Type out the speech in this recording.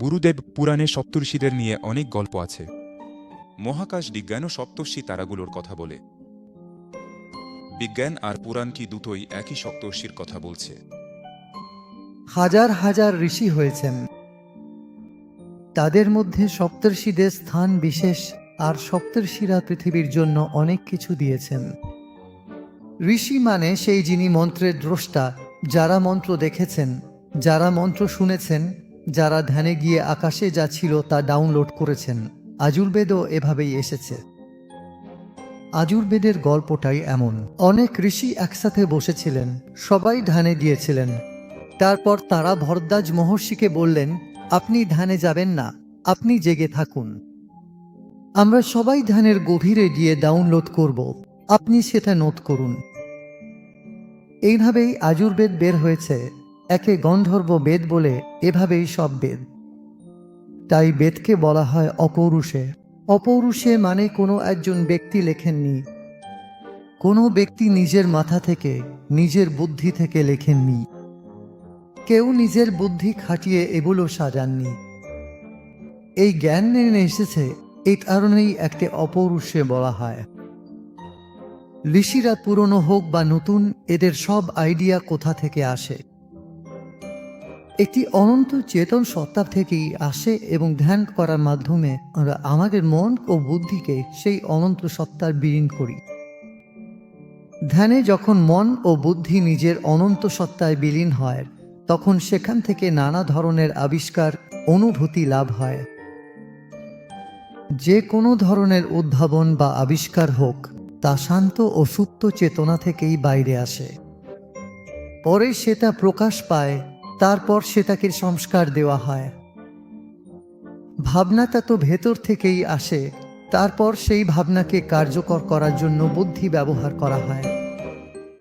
গুরুদেব পুরাণে সপ্তর্ষিদের নিয়ে অনেক গল্প আছে। মহাকাশ বিজ্ঞানও সপ্তর্ষি তারাগুলোর কথা বলে। বিজ্ঞান আর পুরাণ কি দুটোই একই সপ্তর্ষির কথা বলছে। হাজার হাজার ঋষি হয়েছেন। তাদের মধ্যে সপ্তর্ষিদের স্থান বিশেষ, আর সপ্তর্ষিরা পৃথিবীর জন্য অনেক কিছু দিয়েছেন। ঋষি মানে সেই যিনি মন্ত্রের দ্রষ্টা, যারা মন্ত্র দেখেছেন, যারা মন্ত্র শুনেছেন যারা ধ্যানে গিয়ে আকাশে যা ছিল তা ডাউনলোড করেছেন। আজুর্বেদও এভাবেই এসেছে। আজুর্বেদের গল্পটাই এমন। অনেক ঋষি একসাথে বসেছিলেন, সবাই ধ্যানে গিয়েছিলেন। তারপর তারা ভরদ্বাজ মহর্ষিকে বললেন, আপনি ধ্যানে যাবেন না, আপনি জেগে থাকুন। আমরা সবাই ধ্যানের গভীরে গিয়ে ডাউনলোড করব, আপনি সেটা নোট করুন। এইভাবেই আজুর্বেদ বের হয়েছে। একে গন্ধর্ব বেদ বলে এভাবেই সব বেদ। তাই বেদকে বলা হয় অপৌরুষে। অপৌরুষে মানে কোনো একজন ব্যক্তি লেখেননি। কোনো ব্যক্তি নিজের মাথা থেকে, নিজের বুদ্ধি থেকে লেখেননি। কেউ নিজের বুদ্ধি খাটিয়ে এগুলো সাজাননি। এই জ্ঞান নিয়ে এসেছে, এই কারণেই একটি অপৌরুষে বলা হয়। ঋষিরা পুরনো হোক বা নতুন, এদের সব আইডিয়া কোথা থেকে আসে? একটি অনন্ত চেতন সত্তা থেকেই আসে এবং ধ্যান করার মাধ্যমে আমরা আমাদের মন ও বুদ্ধিকে সেই অনন্ত সত্তার বিলীন করি। ধ্যানে যখন মন ও বুদ্ধি নিজের অনন্ত সত্তায় বিলীন হয়, তখন সেখান থেকে নানা ধরনের আবিষ্কার, অনুভূতি লাভ হয়। যে কোনো ধরনের উদ্ভাবন বা আবিষ্কার হোক, তা শান্ত ও সুপ্ত চেতনা থেকেই বাইরে আসে। পরে সেটা প্রকাশ পায় তারপর সে তাকে সংস্কার দেওয়া হয়। ভাবনাটা তো ভেতর থেকেই আসে, তারপর সেই ভাবনাকে কার্যকর করার জন্য বুদ্ধি ব্যবহার করা হয়।